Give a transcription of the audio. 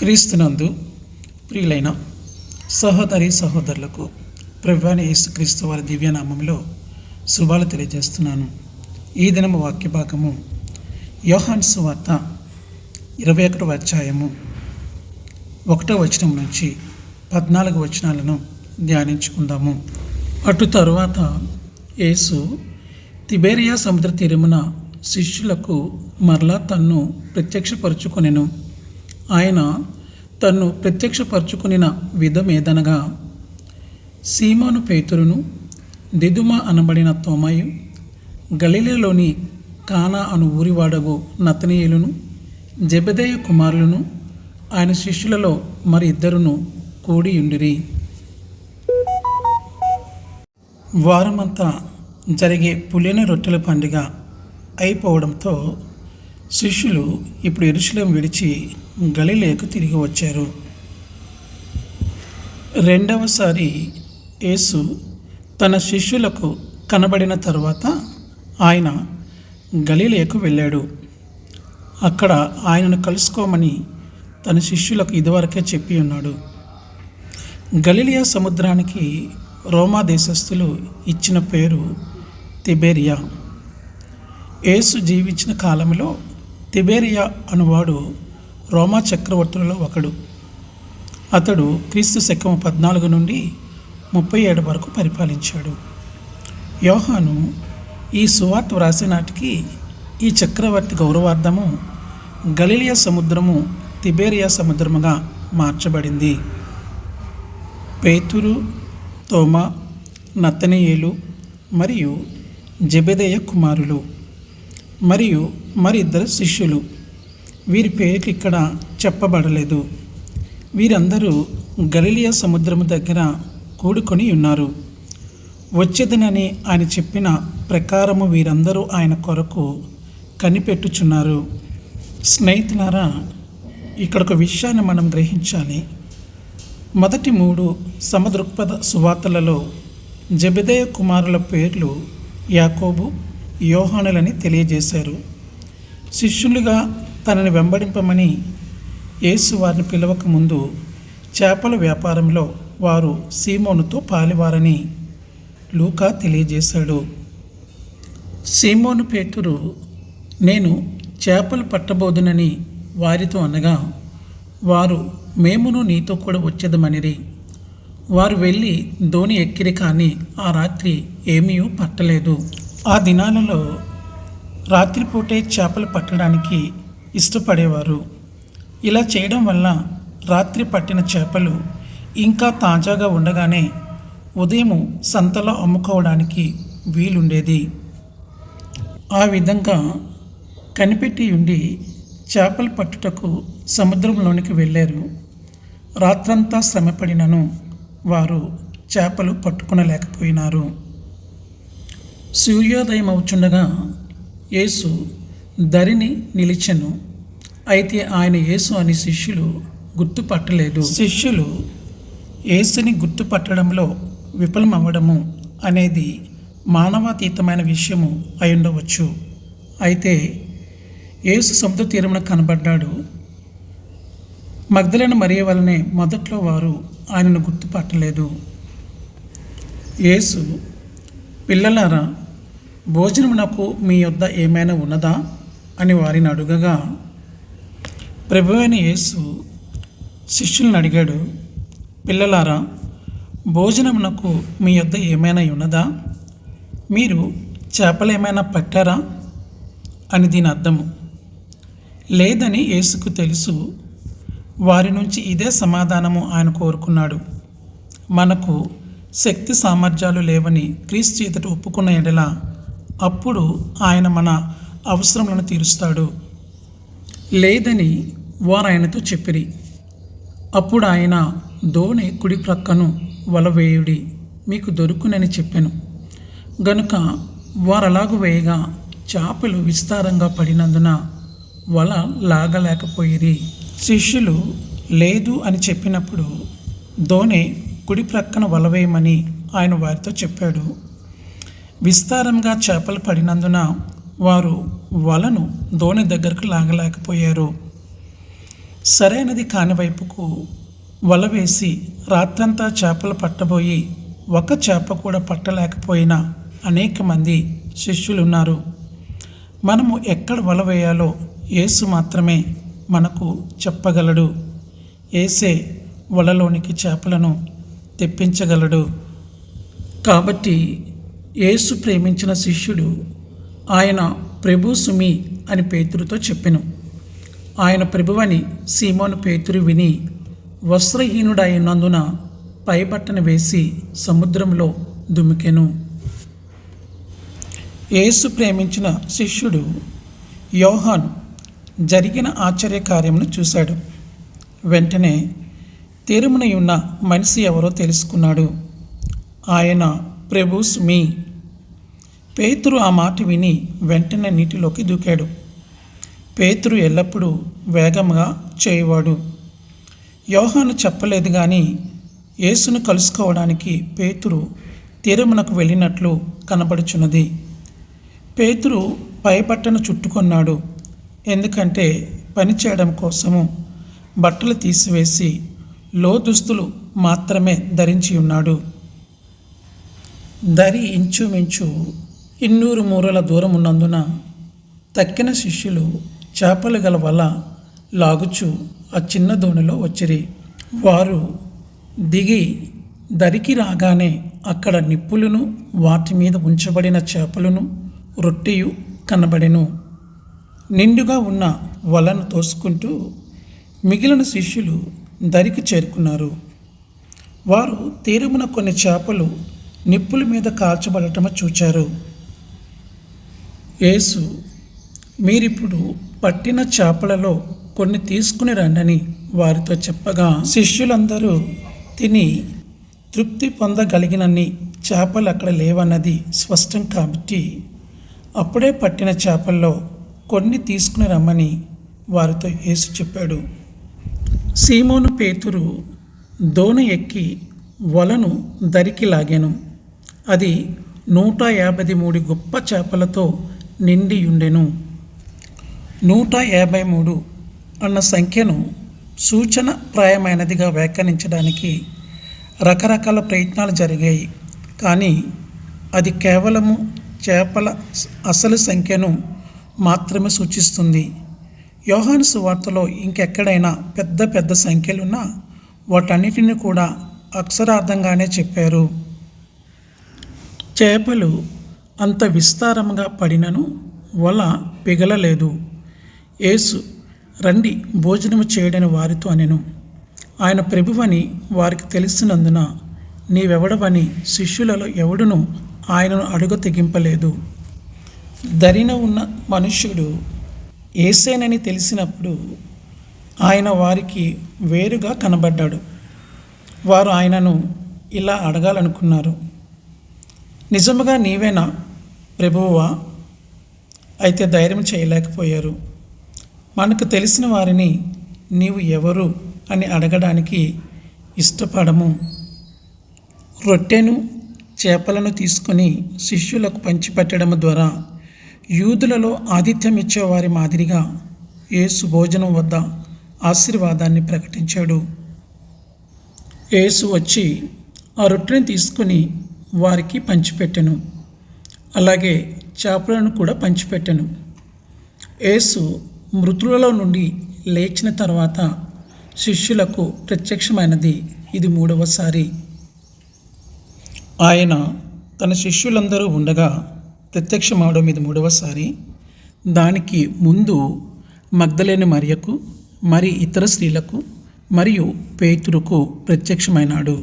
క్రీస్తునందు ప్రియులైన సహోదరి సహోదరులకు ప్రభువాని యేసుక్రీస్తు వారి దివ్యనామంలో శుభాలు తెలియజేస్తున్నాను. ఈ దినము వాక్య భాగము యోహాన్ సువార్త ఇరవై ఒకటవ అధ్యాయము ఒకటో వచనం నుంచి పద్నాలుగు వచనాలను ధ్యానించుకుందాము. అటు తరువాత యేసు తిబేరియా సముద్ర తీరమున శిష్యులకు మరలా తన్ను ప్రత్యక్షపరుచుకొనెను. ఆయన తన్ను ప్రత్యక్షపరుచుకునిన విధమేదనగా సీమాను పేతురును దిదుమ అనబడిన తోమయు గలిలేలోని కానా అను ఊరివాడగు నతనీయులను జబెదయ కుమారులను ఆయన శిష్యులలో మరి ఇద్దరును కూడి ఉండిరి వారమంతా జరిగే పులిన రొట్టెల పండుగ అయిపోవడంతో శిష్యులు ఇప్పుడు ఎరుశలం విడిచి గలిలేకు తిరిగి వచ్చారు. రెండవసారి యేసు తన శిష్యులకు కనబడిన తర్వాత ఆయన గలిలేకు వెళ్ళాడు. అక్కడ ఆయనను కలుసుకోమని తన శిష్యులకు ఇదివరకే చెప్పి ఉన్నాడు. గలిలియా సముద్రానికి రోమా దేశస్థులు ఇచ్చిన పేరు తిబేరియా. యేసు జీవించిన కాలంలో తిబేరియా అనువాడు రోమా చక్రవర్తులలో ఒకడు. అతడు క్రీస్తు శకం పద్నాలుగు నుండి ముప్పై ఏడు వరకు పరిపాలించాడు. యోహాను ఈ సువార్త వ్రాసేనాటికి ఈ చక్రవర్తి గౌరవార్థము గలిలియా సముద్రము తిబేరియా సముద్రముగా మార్చబడింది. పేతురు తోమా నత్తనీయులు మరియు జబెదయ కుమారులు. మరియు మరి ఇద్దరు శిష్యులు. వీరి పేర్లు ఇక్కడ చెప్పబడలేదు. వీరందరూ గలిలియా సముద్రము దగ్గర కూడుకొని ఉన్నారు. వచ్చేదనని ఆయన చెప్పిన ప్రకారము వీరందరూ ఆయన కొరకు కనిపెట్టుచున్నారు. స్నేహితులారా ఇక్కడ ఒక విషయాన్ని మనం గ్రహించాలి. మొదటి మూడు సమదృక్పథ సువార్తలలో జబిదయ కుమారుల పేర్లు యాకోబు యోహానులని తెలియజేశారు. శిష్యులుగా తనని వెంబడింపమని యేసు వారిని పిలవక ముందు చేపల వ్యాపారంలో వారు సీమోనుతో పాలివారని లూకా తెలియజేశాడు. సీమోను పేతురు నేను చేపలు పట్టబోదునని వారితో అనగా వారు మేమును నీతో కూడా వచ్చేదమనిరి. వారు వెళ్ళి ధోని ఎక్కిరి కానీ ఆ రాత్రి ఏమీ పట్టలేదు. ఆ దినాలలో రాత్రిపూటే చేపలు పట్టడానికి ఇష్టపడేవారు. ఇలా చేయడం వల్ల రాత్రి పట్టిన చేపలు ఇంకా తాజాగా ఉండగానే ఉదయం సంతలో అమ్ముకోవడానికి వీలుండేది. ఆ విధంగా కనిపెట్టి ఉండి చేపలు పట్టుటకు సముద్రంలోనికి వెళ్ళారు. రాత్రంతా శ్రమపడినను వారు చేపలు పట్టుకునలేకపోయినారు. సూర్యోదయం అవుచుండగా యేసు దరిని నిలిచెను. అయితే ఆయన యేసు అని శిష్యులు గుర్తుపట్టలేదు. శిష్యులు యేసుని గుర్తుపట్టడంలో విఫలమవ్వడము అనేది మానవాతీతమైన విషయము అయి ఉండవచ్చు అయితే యేసు సముద్ర తీరమున కనబడ్డాడు. మగ్ధులను మరియ వలనే మొదట్లో వారు ఆయనను గుర్తుపట్టలేదు. యేసు పిల్లలారా భోజనమునకు మీ యొద్ద ఏమైనా ఉన్నదా? అని వారిని అడుగగా ప్రభువైన యేసు శిష్యులను అడిగాడు పిల్లలారా భోజనమునకు మీ యొద్ద ఏమైనా ఉన్నదా? మీరు చేపలు ఏమైనా పట్టారా? అని దీని అర్థము లేదని యేసుకు తెలుసు. వారి నుంచి ఇదే సమాధానము ఆయన కోరుకున్నాడు. మనకు శక్తి సామర్థ్యాలు లేవని క్రీస్తు ఎదుట ఒప్పుకున్న ఎడల అప్పుడు ఆయన మన అవసరములను తీరుస్తాడు. లేదని వారు ఆయనతో చెప్పిరి. అప్పుడు ఆయన దోణి కుడి ప్రక్కను వలవేయుడి మీకు దొరుకునని చెప్పాను. గనుక వారు అలాగు వేయగా చేపలు విస్తారంగా పడినందున వల లాగలేకపోయిరి. శిష్యులు లేదు అని చెప్పినప్పుడు దోణి కుడి ప్రక్కన వలవేయమని ఆయన వారితో చెప్పాడు. విస్తారంగా చేపలు పడినందున వారు వలను దోణి దగ్గరకు లాగలేకపోయారు. సరైనది కాని వైపుకు వల వేసి రాత్రంతా చేపలు పట్టబోయి ఒక చేప కూడా పట్టలేకపోయిన అనేక మంది శిష్యులున్నారు. మనము ఎక్కడ వల వేయాలో యేసు మాత్రమే మనకు చెప్పగలడు. ఏసే వలలోనికి చేపలను తెప్పించగలడు. కాబట్టి యేసు ప్రేమించిన శిష్యుడు ఆయన ప్రభు సుమి అని పేతురుతో చెప్పెను. ఆయన ప్రభువని సీమోను పేతురు విని వస్త్రహీనుడైనందున పైబట్టను వేసి సముద్రంలో దుమికెను. యేసు ప్రేమించిన శిష్యుడు యోహాను జరిగిన ఆశ్చర్య కార్యమును చూశాడు. వెంటనే తీరుమునయున్న మనిషి ఎవరో తెలుసుకున్నాడు. ఆయన ప్రభు మీ పేతురు ఆ మాట విని వెంటనే నీటిలోకి దూకాడు. పేతురు ఎల్లప్పుడూ వేగంగా చేయవాడు. యోహాను చెప్పలేదు కానీ యేసును కలుసుకోవడానికి పేతురు తీరమునకు వెళ్ళినట్లు కనబడుచున్నది. పేతురు పైబట్టను చుట్టుకొన్నాడు. ఎందుకంటే పని చేయడం కోసము బట్టలు తీసివేసి లో దుస్తులు మాత్రమే ధరించి ఉన్నాడు. దరి ఇంచుమించు ఇన్నూరు మూరల దూరం ఉన్నందున తక్కిన శిష్యులు చేపలు గల వల లాగుచు ఆ చిన్న దోణిలో వచ్చిరి. వారు దిగి దరికి రాగానే అక్కడ నిప్పులను వాటి మీద ఉంచబడిన చేపలను రొట్టెయు కనబడెను. నిండుగా ఉన్న వలను తోసుకుంటూ మిగిలిన శిష్యులు దరికి చేరుకున్నారు. వారు తీరమున కొన్ని చేపలు నిప్పుల మీద కాల్చబడటము చూచారు. యేసు మీరిప్పుడు పట్టిన చేపలలో కొన్ని తీసుకుని రండని వారితో చెప్పగా శిష్యులందరూ తిని తృప్తి పొందగలిగినన్ని చేపలు అక్కడ లేవన్నది స్పష్టం కాబట్టి అప్పుడే పట్టిన చేపల్లో కొన్ని తీసుకుని రమ్మని వారితో యేసు చెప్పాడు. సీమోను పేతురు దోణ ఎక్కి వలను దరికి లాగాను. అది నూట యాభై మూడు గొప్ప చేపలతో నిండియుండెను. నూట యాభై మూడు అన్న సంఖ్యను సూచన ప్రాయమైనదిగా వ్యాఖ్యానించడానికి రకరకాల ప్రయత్నాలు జరిగాయి. కానీ అది కేవలము చేపల అసలు సంఖ్యను మాత్రమే సూచిస్తుంది. యోహాను సువార్తలో ఇంకెక్కడైనా పెద్ద పెద్ద సంఖ్యలున్నా వాటన్నిటిని కూడా అక్షరార్థంగానే చెప్పారు. చేపలు అంత విస్తారంగా పడినను వల పిగలలేదు. యేసు రండి భోజనము చేయడని వారితో అనెను. ఆయన ప్రభువని వారికి తెలిసినందున నీవెవడవని శిష్యులలో ఎవడును ఆయనను అడుగు తెగింపలేదు. దరిన ఉన్న మనుష్యుడు ఏసేనని తెలిసినప్పుడు ఆయన వారికి వేరుగా కనబడ్డాడు. వారు ఆయనను ఇలా అడగాలనుకున్నారు. నిజముగా నీవేనా? ప్రభువా అయితే ధైర్యం చేయలేకపోయారు. మనకు తెలిసిన వారిని నీవు ఎవరు అని అడగడానికి ఇష్టపడము. రొట్టెను చేపలను తీసుకొని శిష్యులకు పంచిపెట్టడం ద్వారా యూదులలో ఆతిథ్యం ఇచ్చేవారి మాదిరిగా యేసు భోజనం వద్ద ఆశీర్వాదాన్ని ప్రకటించాడు. యేసు వచ్చి ఆ రొట్టెని తీసుకొని వారికి పంచిపెట్టెను. అలాగే చేపలను కూడా పంచిపెట్టెను. యేసు మృతులలో నుండి లేచిన తర్వాత శిష్యులకు ప్రత్యక్షమైనది. ఇది మూడవసారి ఆయన తన శిష్యులందరూ ఉండగా ప్రత్యక్షమవడం ఇది మూడవసారి దానికి ముందు మగ్ధలేని మరియకు మరి ఇతర స్త్రీలకు మరియు పేతురుకు ప్రత్యక్షమైనాడు.